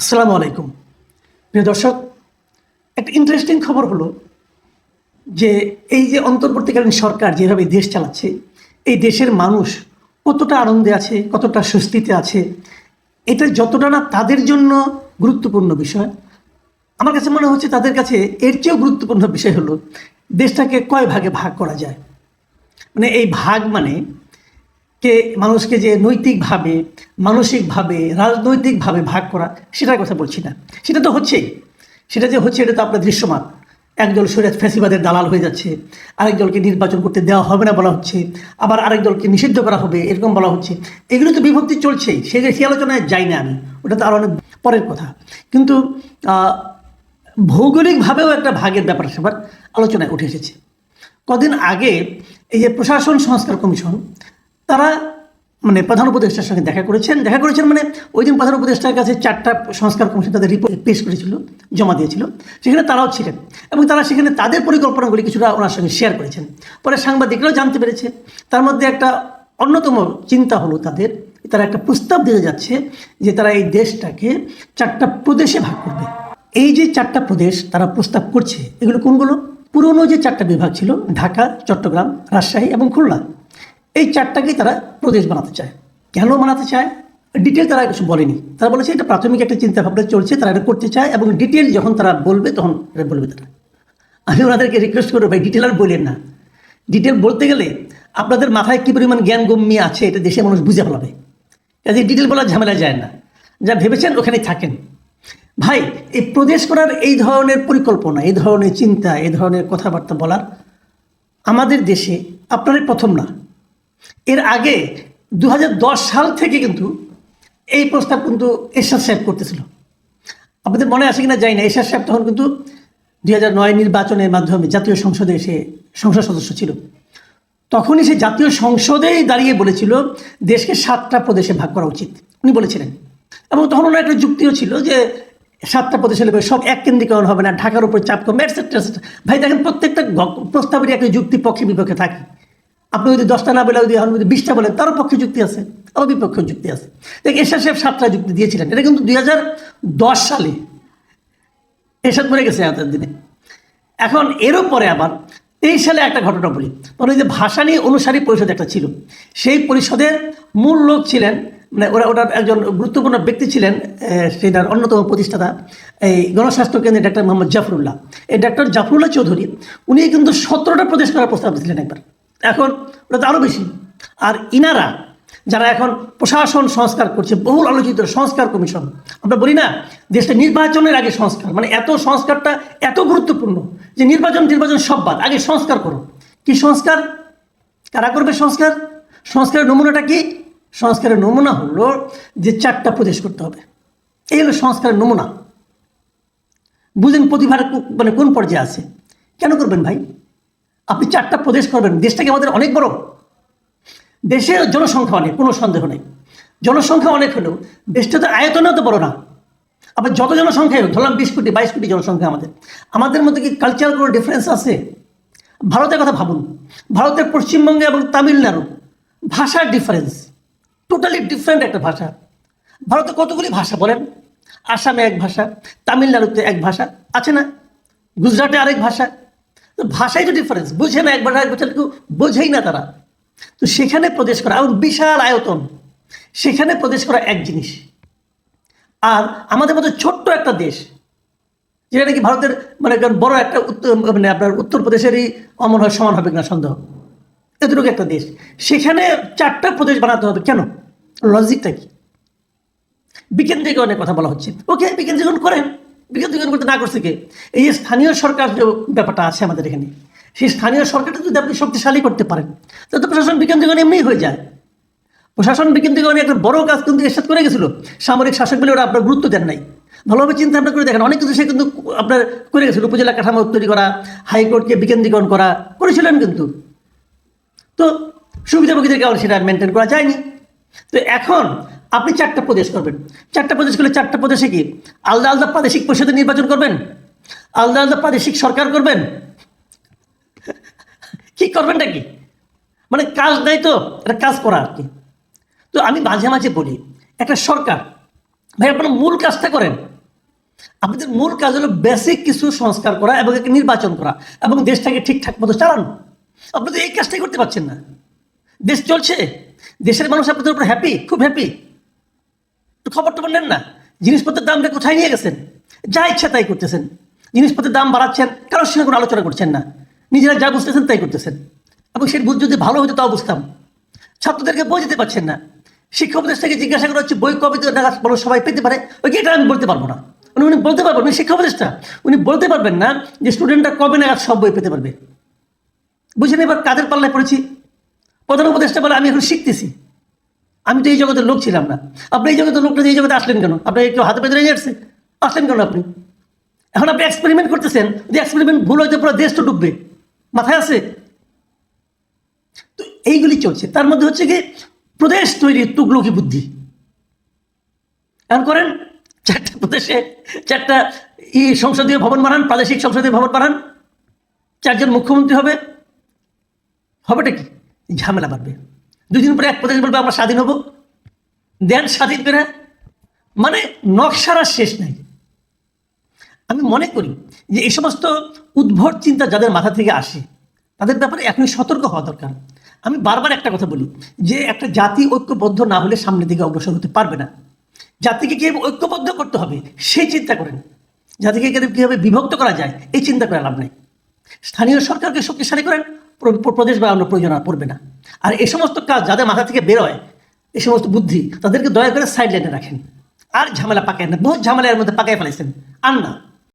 আসসালামু আলাইকুম। প্রিয় দর্শক, একটা ইন্টারেস্টিং খবর হলো যে এই যে অন্তর্বর্তীকালীন সরকার যেভাবে দেশ চালাচ্ছে, এই দেশের মানুষ কতটা আনন্দে আছে, কতটা স্বস্তিতে আছে, এটা যতটা না তাদের জন্য গুরুত্বপূর্ণ বিষয়। আমার কাছে মনে হচ্ছে তাদের কাছে এর চেয়েও গুরুত্বপূর্ণ বিষয় হলো দেশটাকে কয় ভাগে ভাগ করা যায়? মানে এই ভাগ মানে কে মানুষকে যে নৈতিকভাবে, মানসিকভাবে, রাজনৈতিকভাবে ভাগ করা, সেটার কথা বলছি না। সেটা তো হচ্ছেই। সেটা যে হচ্ছে, এটা তো আপনার দৃশ্যমান। একদল সৈরাজ ফ্যাসিবাদের দালাল হয়ে যাচ্ছে আরেক দলকে নির্বাচন করতে দেওয়া হবে না বলা হচ্ছে, আবার আরেক দলকে নিষিদ্ধ করা হবে, এরকম বলা হচ্ছে। এগুলো তো বিভক্তি চলছেই সে যে আলোচনায় যাই না আমি, ওটা তো আরও অনেক পরের কথা। কিন্তু ভৌগোলিকভাবেও একটা ভাগের ব্যাপার স্যাপার আলোচনায় উঠে এসেছে। কদিন আগে এই যে প্রশাসন সংস্কার কমিশন তারা মানে প্রধান উপদেষ্টার সঙ্গে দেখা করেছেন। দেখা করেছেন মানে ওই দিন প্রধান উপদেষ্টার কাছে চারটা সংস্কার কমিশন তাদের রিপোর্ট পেশ করেছিল, জমা দিয়েছিল। সেখানে তারাও ছিলেন এবং তারা সেখানে তাদের পরিকল্পনাগুলি কিছুটা ওনার সঙ্গে শেয়ার করেছেন। পরে সাংবাদিকরাও জানতে পেরেছে। তার মধ্যে একটা অন্যতম চিন্তা হলো তাদের, তারা একটা প্রস্তাব দিতে যাচ্ছে যে তারা এই দেশটাকে চারটা প্রদেশে ভাগ করবে। এই যে চারটা প্রদেশ তারা প্রস্তাব করছে, এগুলো কোনগুলো? পুরনো যে চারটা বিভাগ ছিল, ঢাকা, চট্টগ্রাম, রাজশাহী এবং খুলনা। এই চারটাকেই তারা প্রদেশ বানাতে চায়। কেন বানাতে চায়? ডিটেল তারা কিছু বলেনি। তারা বলেছে, এটা প্রাথমিক একটা চিন্তা ভাবনা চলছে, তারা এটা করতে চায় এবং ডিটেল যখন তারা বলবে, তখন এটা বলবে তারা। আমি ওনাদেরকে রিকোয়েস্ট করব, ভাই ডিটেল আর বলেন না। ডিটেল বলতে গেলে আপনাদের মাথায় কী পরিমাণ জ্ঞান গম্যি আছে, এটা দেশের মানুষ বুঝে ফেলাবে। কাজে ডিটেল বলার ঝামেলা যায় না। যা ভেবেছেন ওখানেই থাকেন। ভাই, এই প্রদেশ করার এই ধরনের পরিকল্পনা, এই ধরনের চিন্তা, এই ধরনের কথাবার্তা বলার আমাদের দেশে আপনারই প্রথম না। এর আগে দু হাজার দশ সাল থেকে কিন্তু এই প্রস্তাব কিন্তু এরশাদ সাহেব করতেছিল। আপনাদের মনে আছে কিনা যাই না, এরশাদ সাহেব তখন কিন্তু দুই নয় নির্বাচনের মাধ্যমে জাতীয় সংসদে এসে সংসদ সদস্য ছিল। তখনই সে জাতীয় সংসদেই দাঁড়িয়ে বলেছিল, দেশকে সাতটা প্রদেশে ভাগ করা উচিত। উনি বলেছিলেন। এবং তখন ওনার একটা যুক্তিও ছিল যে সাতটা প্রদেশে হলে সব এক কেন্দ্রীকরণ হবে না, ঢাকার উপর চাপ কমবে etcetera। ভাই, দেখেন প্রত্যেকটা প্রস্তাবেরই একটা যুক্তি পক্ষে বিপক্ষে থাকে। আপনি যদি দশটা না বলে যদি এখন যদি বিশটা বলেন তারও পক্ষে যুক্তি আছে আবার বিপক্ষে যুক্তি আছে। দেখ, এরশাদ সাহেব সাতটা যুক্তি দিয়েছিলেন। এটা কিন্তু দুই সালে এরশাদ মরে গেছে এত দিনে। এখন এরও পরে আবার তেইশ সালে একটা ঘটনা বলি। তখন ওই যে ভাষা নিয়ে অনুসারী পরিষদ একটা ছিল। সেই পরিষদের মূল লোক ছিলেন মানে ওরা, ওটার একজন গুরুত্বপূর্ণ ব্যক্তি ছিলেন সেটার অন্যতম প্রতিষ্ঠাতা, এই গণস্বাস্থ্য কেন্দ্রের ডাক্তার মোহাম্মদ জাফরুল্লাহ। এই ডাক্তার জাফরুল্লাহ চৌধুরী, উনি কিন্তু সতেরোটা প্রদেশ করার প্রস্তাব দিয়েছিলেন একবার। এখন ওটা তো আরও বেশি। আর ইনারা যারা এখন প্রশাসন সংস্কার করছে, বহুল আলোচিত সংস্কার কমিশন, আমরা বলি না, দেশটা নির্বাচনের আগে সংস্কার মানে এত সংস্কারটা এত গুরুত্বপূর্ণ যে নির্বাচন নির্বাচন সব বাদ, আগে সংস্কার করো। কি সংস্কার? কারা করবে সংস্কার? সংস্কারের নমুনাটা কি? সংস্কারের নমুনা হলো যে চারটা প্রদেশ করতে হবে। এই হলো সংস্কারের নমুনা। বুঝেন প্রতিভার মানে কোন পর্যায়ে আছে। কেন করবেন ভাই? আপনি চারটা প্রদেশ করবেন, দেশটাকে আমাদের অনেক বড়। দেশের জনসংখ্যা অনেক, কোনো সন্দেহ নেই। জনসংখ্যা অনেক হলেও দেশটা তো আয়তনেও তো বড় না। আবার যত জনসংখ্যাই হোক, ধরলাম বিশ কোটি, বাইশ কোটি জনসংখ্যা আমাদের। আমাদের মধ্যে কি কালচারাল কোনো ডিফারেন্স আছে? ভারতের কথা ভাবুন। ভারতের পশ্চিমবঙ্গে এবং তামিলনাড়ু, ভাষার ডিফারেন্স টোটালি ডিফারেন্ট একটা ভাষা। ভারতে কতগুলি ভাষা বলেন? আসামে এক ভাষা, তামিলনাড়ুতে এক ভাষা, আছে না? গুজরাটে আরেক ভাষা তো ভাষাই তো ডিফারেন্স বুঝে না একবার কেউ, বোঝেই না তারা। তো সেখানে প্রদেশ করা এবং বিশাল আয়তন, সেখানে প্রদেশ করা এক জিনিস। আর আমাদের মতো ছোট্ট একটা দেশ, যেটা নাকি ভারতের মানে বড় একটা উত্তর মানে আপনার উত্তরপ্রদেশেরই অমন হয়, সমান হবে কিনা সন্দেহ। এতটুকু একটা দেশ। সেখানে চারটা প্রদেশ বানাতে হবে, কেন? লজিকটা কি? বিকেন্দ্রীকরণের কথা বলা হচ্ছে। ওকে, বিকেন্দ্রীকরণ করেন। বিকেন্দ্রীকরণ করতে না করছে কে? এই যে স্থানীয় সরকার যে ব্যাপারটা আছে আমাদের এখানে, সেই স্থানীয় সরকারটা যদি আপনি শক্তিশালী করতে পারেন, তাহলে তো প্রশাসন বিকেন্দ্রীকরণ এমনিই হয়ে যায়। প্রশাসন বিকেন্দ্রীকরণে একটা বড় কাজ কিন্তু এর সাথে করে গেছিল? সামরিক শাসক বলে ওরা আপনার গুরুত্ব দেন নাই। ভালোভাবে চিন্তা ভাবনা করে দেখেন, অনেক কিছু সে কিন্তু আপনার করে গেছিল, উপজেলা কাঠামো তৈরি করা, হাইকোর্টকে বিকেন্দ্রীকরণ করা, করেছিলেন কিন্তু। তো সুবিধাভোগীদের কারণে সেটা মেনটেন করা যায়নি। তো এখন আপনি চারটা প্রদেশ করবেন। চারটা প্রদেশ করলে চারটা প্রদেশে কি? আলাদা আলাদা প্রাদেশিক পরিষদে নির্বাচন করবেন? আলাদা আলাদা প্রাদেশিক সরকার করবেন? কি করবেনটা কি? মানে কাজ নাই তো এটা কাজ করা আর কি। তো আমি মাঝে মাঝে বলি, একটা সরকার, ভাই, আপনারা মূল কাজটা করেন। আপনাদের মূল কাজ হলো বেসিক কিছু সংস্কার করা এবং একে নির্বাচন করা এবং দেশটাকে ঠিকঠাক মতো চালানো। তো এই কাজটাই করতে পারছেন না। দেশ চলছে, দেশের মানুষ আপনাদের উপর হ্যাপি খুব হ্যাপি একটু খবর টবর না। জিনিসপত্রের দামটা কোথায় নিয়ে গেছেন? যা ইচ্ছা তাই করতেছেন। জিনিসপত্রের দাম বাড়াচ্ছেন, কারোর সঙ্গে কোনো আলোচনা করছেন না। নিজেরা যা বুঝতেছেন তাই করতেছেন। এবং সেই বুঝ যদি ভালো হতো তাও বুঝতাম। ছাত্রদেরকে বই দিতে পারছেন না। শিক্ষা থেকে জিজ্ঞাসা করা হচ্ছে, বই কবে বলো সবাই পেতে পারে। ওই এটা আমি বলতে পারব না। উনি উনি বলতে পারবেন, উনি শিক্ষা উপদেশটা উনি বলতে পারবেন না যে স্টুডেন্টরা কবে নাগাদ সব বই পেতে পারবে। বুঝলেন এবার কাদের পাল্লায় পড়েছি? প্রধান উপদেশটা বলে, আমি এখন শিখতেছি। আমি তো এই জগতের লোক ছিলাম না। আপনি এই জগতের লোকটা এই জগতে আসলেন কেন? আপনি একটু হাতে পেতে রেখে আসছে আসলেন কেন আপনি? এখন আপনি এক্সপেরিমেন্ট করতেছেন যদি এক্সপেরিমেন্ট ভুল হয়তো পুরো দেশ তো ডুববে। মাথায় আছে? তো এইগুলি চলছে। তার মধ্যে হচ্ছে কি, প্রদেশ তৈরির তুগলকি বুদ্ধি। এখন করেন, চারটা প্রদেশে চারটা ই সংসদীয় ভবন বানান, প্রাদেশিক সংসদীয় ভবন বানান। চারজন মুখ্যমন্ত্রী হবে। হবেটা কি? ঝামেলা বাড়বে। দুদিন পরে এক প্রদেশ বলবে, আমরা স্বাধীন হব। দেন স্বাধীন করে মানে নকশার শেষ নাই। আমি মনে করি যে এই সমস্ত উদ্ভট চিন্তা যাদের মাথা থেকে আসে, তাদের ব্যাপারে এখনই সতর্ক হওয়া দরকার। আমি বারবার একটা কথা বলি যে একটা জাতি ঐক্যবদ্ধ না হলে সামনের দিকে অগ্রসর হতে পারবে না। জাতিকে কীভাবে ঐক্যবদ্ধ করতে হবে, সেই চিন্তা করেন। জাতিকে কীভাবে বিভক্ত করা যায়, এই চিন্তা করে লাভ নেই। স্থানীয় সরকারকে শক্তিশালী করেন প্র- প্র- প্রদেশ বাড়ানোর প্রয়োজন আর পড়বে না। আর এই সমস্ত কাজ যাদের মাথা থেকে বেরোয় এই সমস্ত বুদ্ধি তাদেরকে দয়া করে সাইড লাইনে রাখেন। আর ঝামেলা পাকায় না, বহুত ঝামেলার মধ্যে পাকায় ফেলেছেন। আর না।